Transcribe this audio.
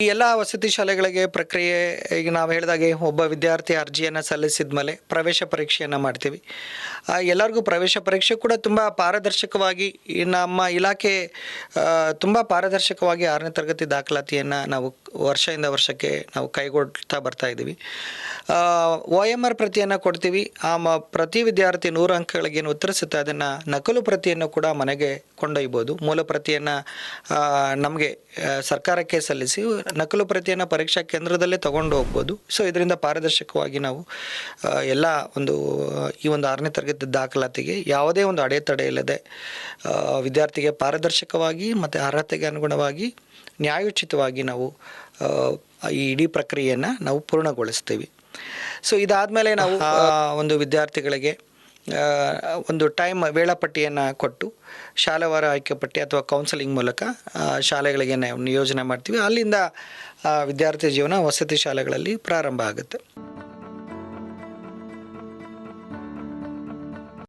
ಈ ಎಲ್ಲ ವಸತಿ ಶಾಲೆಗಳಿಗೆ ಪ್ರಕ್ರಿಯೆ, ಈಗ ನಾವು ಹೇಳಿದಾಗೆ ಒಬ್ಬ ವಿದ್ಯಾರ್ಥಿ ಅರ್ಜಿಯನ್ನು ಸಲ್ಲಿಸಿದ ಮೇಲೆ ಪ್ರವೇಶ ಪರೀಕ್ಷೆಯನ್ನು ಮಾಡ್ತೀವಿ. ಎಲ್ಲರಿಗೂ ಪ್ರವೇಶ ಪರೀಕ್ಷೆ ಕೂಡ ತುಂಬ ಪಾರದರ್ಶಕವಾಗಿ ನಮ್ಮ ಇಲಾಖೆ ತುಂಬ ಪಾರದರ್ಶಕವಾಗಿ ಆರನೇ ತರಗತಿ ದಾಖಲಾತಿಯನ್ನು ನಾವು ವರ್ಷದಿಂದ ವರ್ಷಕ್ಕೆ ನಾವು ಕೈಗೊಳ್ತಾ ಬರ್ತಾ ಇದ್ದೀವಿ. ಒ ಎಂ ಆರ್ ಪ್ರತಿಯನ್ನು ಕೊಡ್ತೀವಿ. ಆ, ಮ, ಪ್ರತಿ ವಿದ್ಯಾರ್ಥಿ ನೂರು ಅಂಕಗಳಿಗೆ ಏನು ಉತ್ತರಿಸುತ್ತೆ ಅದನ್ನು ನಕಲು ಪ್ರತಿಯನ್ನು ಕೂಡ ಮನೆಗೆ ಕೊಂಡೊಯ್ಬೋದು. ಮೂಲ ಪ್ರತಿಯನ್ನು ನಮಗೆ ಸರ್ಕಾರಕ್ಕೆ ಸಲ್ಲಿಸಿ ನಕಲು ಪ್ರತಿಯನ್ನು ಪರೀಕ್ಷಾ ಕೇಂದ್ರದಲ್ಲೇ ತಗೊಂಡು ಹೋಗ್ಬೋದು. ಸೊ ಇದರಿಂದ ಪಾರದರ್ಶಕವಾಗಿ ನಾವು ಎಲ್ಲ ಒಂದು ಈ ಒಂದು ಆರನೇ ತರಗತಿ ದಾಖಲಾತಿಗೆ ಯಾವುದೇ ಒಂದು ಅಡೆತಡೆ ಇಲ್ಲದೆ ವಿದ್ಯಾರ್ಥಿಗೆ ಪಾರದರ್ಶಕವಾಗಿ ಮತ್ತು ಅರ್ಹತೆಗೆ ಅನುಗುಣವಾಗಿ ನ್ಯಾಯೋಚಿತವಾಗಿ ನಾವು ಈ ಇಡೀ ಪ್ರಕ್ರಿಯೆಯನ್ನು ನಾವು ಪೂರ್ಣಗೊಳಿಸ್ತೀವಿ. ಸೊ ಇದಾದಮೇಲೆ ನಾವು ಒಂದು ವಿದ್ಯಾರ್ಥಿಗಳಿಗೆ ಒಂದು ಟೈಮ್ ವೇಳಾಪಟ್ಟಿಯನ್ನು ಕೊಟ್ಟು ಶಾಲೆವಾರ ಆಯ್ಕೆ ಪಟ್ಟಿ ಅಥವಾ ಕೌನ್ಸಲಿಂಗ್ ಮೂಲಕ ಶಾಲೆಗಳಿಗೆ ನಿಯೋಜನೆ ಮಾಡ್ತೀವಿ. ಅಲ್ಲಿಂದ ವಿದ್ಯಾರ್ಥಿ ಜೀವನ ವಸತಿ ಶಾಲೆಗಳಲ್ಲಿ ಪ್ರಾರಂಭ ಆಗುತ್ತೆ.